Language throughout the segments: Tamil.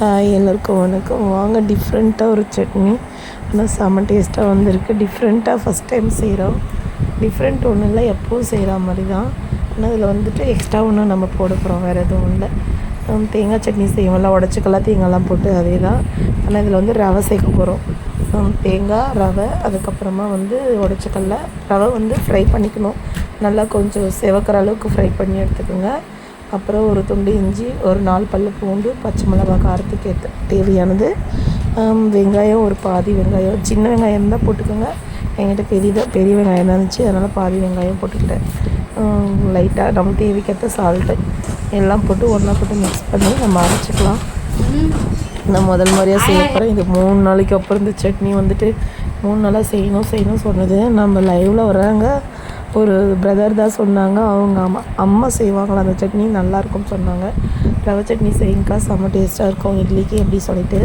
ஹாய் எல்லாருக்கும் வணக்கம் வாங்க டிஃப்ரெண்ட்டாக ஒரு சட்னி. ஆனால் செம்ம டேஸ்ட்டாக வந்திருக்கு. டிஃப்ரெண்ட்டாக ஃபஸ்ட் டைம் செய்கிறோம் டிஃப்ரெண்ட் ஒன்றும் இல்லை எப்போவும் செய்கிற மாதிரி தான். ஆனால் இதில் வந்துட்டு எக்ஸ்ட்ரா ஒன்றும் நம்ம போட போகிறோம் வேறு எதுவும் இல்லை. தேங்காய் சட்னி செய்வோம்ல உடச்சிக்கலாம் தேங்காய்லாம் போட்டு அதே தான். ஆனால் இதில் வந்து ரவை சேர்க்க போகிறோம் தேங்காய் ரவை அதுக்கப்புறமா வந்து உடச்சிக்கல்ல. ரவை வந்து ஃப்ரை பண்ணிக்கணும். நல்லா கொஞ்சம் செவக்கிற அளவுக்கு ஃப்ரை பண்ணி எடுத்துக்கோங்க. அப்புறம் ஒரு துண்டு இஞ்சி ஒரு நாலு பல்லு பூண்டு பச்சை மிளகாய் காரத்துக்கு ஏற்ற தேவையானது. வெங்காயம் ஒரு பாதி வெங்காயம். சின்ன வெங்காயம் இருந்தால் போட்டுக்கோங்க. என்கிட்ட பெரிய பெரிய வெங்காயம் தான் இருந்துச்சு. அதனால் பாதி வெங்காயம் போட்டுக்கிட்டேன். லைட்டாக நம்ம தேவைக்கேற்ற சால்ட்டு எல்லாம் போட்டு ஒன்றா போட்டு மிக்ஸ் பண்ணி நம்ம அரைச்சிக்கலாம். நான் முதல் முறையாக செய்ய போகிறேன் இது மூணு நாளைக்கு அப்புறம் இந்த சட்னி வந்துட்டு மூணு நாளாக செய்யணும் செய்யணும் சொன்னது. நம்ம லைவில் வராங்க ஒரு பிரதர் தான் சொன்னாங்க. அவங்க அம்மா அம்மா செய்வாங்களா அந்த சட்னி? நல்லாயிருக்கும்னு சொன்னாங்க. ரவை சட்னி செய்யுங்கக்கா செம்ம டேஸ்ட்டாக இருக்கும். இட்லிக்கு எப்படி சொல்லிட்டு.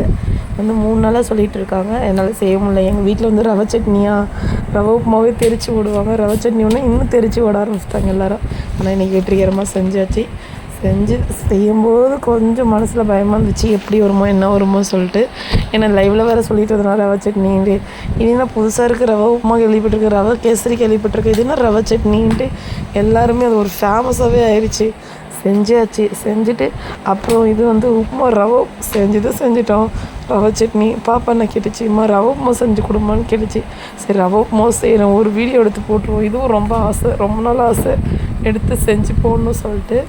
வந்து மூணு நாளாக சொல்லிகிட்டு இருக்காங்க. என்னால் செய்ய முடியல. எங்கள் வீட்டில் வந்து ரவை சட்னியாக ரவை உப்புமாவே தெரிச்சு விடுவாங்க ரவை சட்னி ஒன்று இன்னும் தெரிச்சு விட ஆரம்பிச்சிட்டாங்க எல்லோரும். ஆனால் இன்றைக்கி வெற்றிகரமாக செஞ்சாச்சு. செஞ்சு செய்யும்போது கொஞ்சம் மனசில் பயமாக இருந்துச்சு. எப்படி வருமோ என்ன வருமோ சொல்லிட்டு. ஏன்னா லைவில் வேறு சொல்லிட்டு இருந்தனால ரவை சட்னின்ட்டு. இனி நான் புதுசாக இருக்க ரவை உப்புமா கேள்விப்பட்டிருக்கேன் ரவை கேசரி கேள்விப்பட்டிருக்கேன் இது என்ன ரவை சட்னின்ட்டு. எல்லாருமே அது ஒரு ஃபேமஸாகவே ஆயிடுச்சு செஞ்சாச்சு செஞ்சுட்டு அப்புறம் இது வந்து உப்புமா ரவை செஞ்சது செஞ்சிட்டோம். ரவை சட்னி பாப்பா என்ன கேட்டுச்சு இம்மா ரவை உப்புமா செஞ்சு கொடுமான்னு கேட்டுச்சு. சரி ரவை உப்புமா செய்கிறோம் ஒரு வீடியோ எடுத்து போட்டுருவோம். இதுவும் ரொம்ப ஆசை ரொம்ப நாள் ஆசை. எடுத்து செஞ்சு போடணும்னு சொல்லிட்டு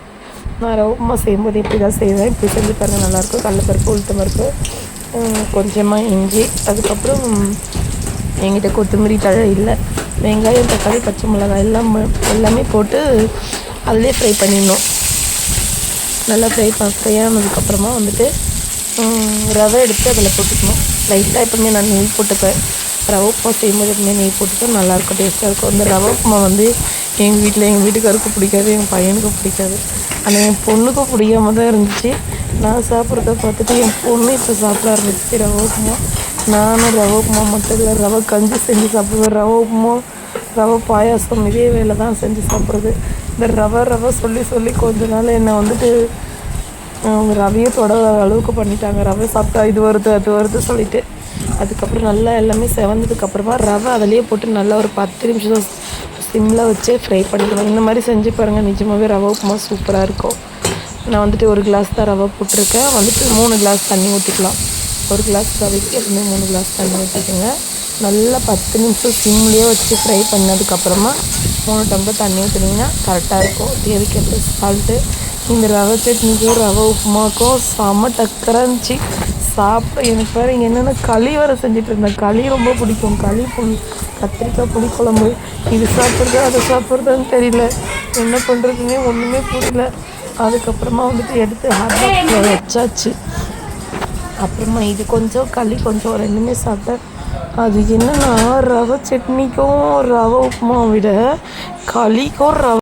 நான் ரவை உப்புமா செய்யும்போது இப்படி தான் செய்வேன். இப்படி செஞ்சு பாருங்கள் நல்லாயிருக்கும் கடலப்பருப்பு உளுத்தம் பருப்பு. கொஞ்சமாக இஞ்சி அதுக்கப்புறம் எங்கிட்ட கொத்தமல்லி தழை இல்லை. வெங்காயம் தக்காளி பச்சை மிளகாய் எல்லாம் எல்லாமே போட்டு அதிலே ஃப்ரை பண்ணிடணும். நல்லா ஃப்ரை ப ஃப்ரை ஆனதுக்கப்புறமா வந்துட்டு ரவை எடுத்து அதில் போட்டுக்கணும். லைட்டாக எப்பவுமே நான் நெய் போட்டுப்பேன். ரவை உப்புமா செய்யும்போது எப்பவுமே நெய் போட்டுட்டா நல்லாயிருக்கும் டேஸ்ட்டாக இருக்கும். இந்த ரவை உப்புமா வந்து எங்கள் வீட்டில் எங்கள் வீட்டுக்காருக்கும் பிடிக்காது எங்கள் பையனுக்கும் பிடிக்காது. ஆனால் என் பொண்ணுக்கும் பிடிக்காம தான் இருந்துச்சு. நான் சாப்பிட்றத பார்த்துட்டு என் பொண்ணு இப்போ சாப்பிட ஆரம்பிச்சு ரவை உப்புமா. நானும் ரவை உப்புமா மட்டும் இல்லை ரவை கஞ்சி செஞ்சு சாப்பிடுவேன். ரவை உப்புமா ரவை பாயாசம் இதே வேலை தான் செஞ்சு சாப்பிட்றது. இந்த ரவை ரவை சொல்லி சொல்லி கொஞ்ச நாள் என்னை வந்துட்டு அவங்க ரவையை தொட அளவுக்கு பண்ணிட்டாங்க. ரவை சாப்பிட்டா இது வருது அது வருது சொல்லிட்டு. அதுக்கப்புறம் நல்லா எல்லாமே செவந்ததுக்கப்புறமா ரவை அதிலேயே போட்டு நல்லா ஒரு பத்து நிமிஷம் சிம்மில் வச்சே ஃப்ரை பண்ணிக்கணும் இந்த மாதிரி செஞ்சு பாருங்கள் நிஜமாகவே ரவை உப்புமா சூப்பராக இருக்கும். நான் வந்துட்டு ஒரு கிளாஸ் தான் ரவை போட்டிருக்கேன். வந்துட்டு மூணு கிளாஸ் தண்ணி ஊற்றிக்கலாம் ஒரு கிளாஸ் ரவைக்கு எப்பவுமே மூணு கிளாஸ் தண்ணி ஊற்றிக்கோங்க நல்லா பத்து நிமிஷம் சிம்லேயே வச்சு ஃப்ரை பண்ணதுக்கப்புறமா மூணு டம்ளர் தண்ணி ஊற்றுனீங்கன்னா கரெக்டாக இருக்கும். தேவைக்கேற்ற சால்ட்டு இந்த ரவை சட்னிக்கும் ரவை உப்புமாக்கும். செம டக்கராக இருந்துச்சு. சாப்பிட எனக்கு வேறு இங்கே என்னென்ன களி வர செஞ்சுட்டு இருந்தேன். களி ரொம்ப பிடிக்கும். களி புளி கத்திரிக்காய் புளிக்குழம்பு. இது சாப்பிட்றது அதை சாப்பிட்றதுன்னு தெரியல. என்ன பண்ணுறதுன்னே ஒன்றுமே புரியல. அதுக்கப்புறமா வந்துட்டு எடுத்து ஹாட் வச்சாச்சு. அப்புறமா இது கொஞ்சம் களி கொஞ்சம் ரெண்டுமே சாப்பிட்டேன். அது என்னன்னா ரவை சட்னிக்கும் ரவை உப்புமாவை விட களிக்கும் ரவை